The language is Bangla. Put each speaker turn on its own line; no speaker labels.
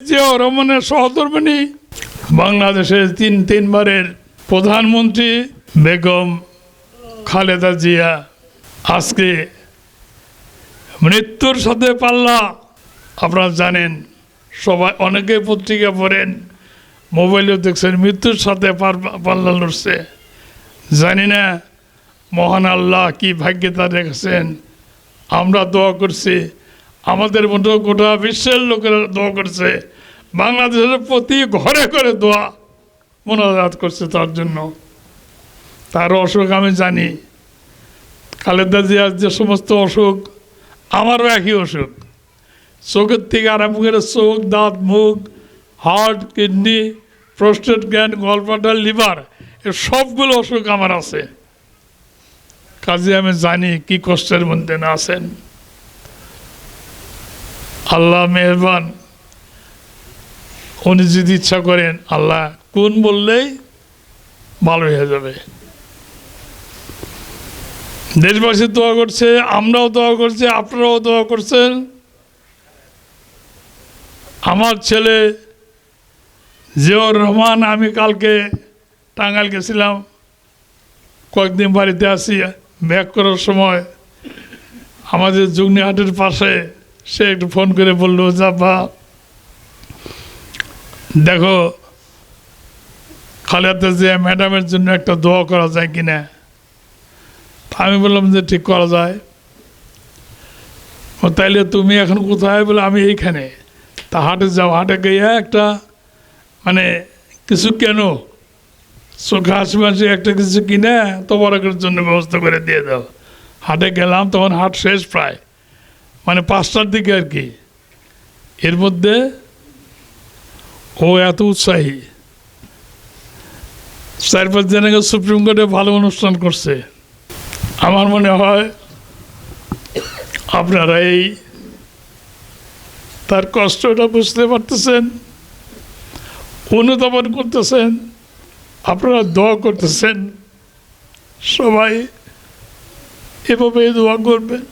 জিয়াউর রহমানের সহধর্মিনী বাংলাদেশের তিন তিনবারের প্রধানমন্ত্রী বেগম খালেদা জিয়া। আজকে মৃত্যুর সাথে পাল্লা। আপনারা জানেন, সবাই অনেকে পত্রিকা পড়েন মোবাইলেও দেখছেন, মৃত্যুর সাথে পাল্লা লড়ছে। জানি না, মহান আল্লাহ কি ভাগ্যে তা রেখেছেন। আমরা দোয়া করছি আমাদের মতো গোটা বিশ্বের লোকেরা দোয়া করছে। বাংলাদেশের প্রতি ঘরে ঘরে দোয়া মোনাজাত করছে তার জন্য। তার অসুখ আমি জানি। খালেদা জিয়ার যে সমস্ত অসুখ, আমারও একই অসুখ। চোখের থেকে আরম্ভ করে চোখ, দাঁত, মুখ হার্ট কিডনি, প্রস্টেট গ্যান্ড গলপাটার লিভার, এ সবগুলো অসুখ আমার আছে। কাজে আমি জানি কি কষ্টের মধ্যে না আছেন। আল্লাহ মেহরবান। উনি যদি ইচ্ছা করেন, আল্লাহ কোন বললেই ভালো হয়ে যাবে। দেশবাসী দোয়া করছে, আমরাও দোয়া করছি, আপনারাও দোয়া করছেন। আমার ছেলে জিয়াউর রহমান, আমি কালকে টাঙ্গাইল গেছিলাম। কয়েকদিন বাড়িতে আসি ব্যাক করার সময়। আমাদের জুগনিহাটের পাশে সে একটু ফোন করে বলল যাবা দেখো, খালেদা জিয়া ম্যাডামের জন্য একটা দোয়া করা যায় কিনা? আমি বললাম যে, ঠিক করা যায়। ও, তাইলে তুমি এখন কোথায়? বলে, আমি এইখানে। তা হাটে যাও। হাটে গিয়ে একটা মানে কিছু কেন, চোখে মাসি একটা কিছু কিনে তোমার জন্য ব্যবস্থা করে দিয়ে দাও। হাটে গেলাম, তখন হাট শেষ প্রায়। মানে পাঁচটার দিকে আর কি। এর মধ্যে ও এত উৎসাহী। চার পাঁচ দিন আগে সুপ্রিম কোর্টে ভালো অনুষ্ঠান করছে। আমার মনে হয় আপনারা এই তার কষ্টটা বুঝতে পারতেছেন, অনুধাবন করতেছেন, আপনারা দোয়া করতেছেন, সবাই এভাবে দোয়া করবেন।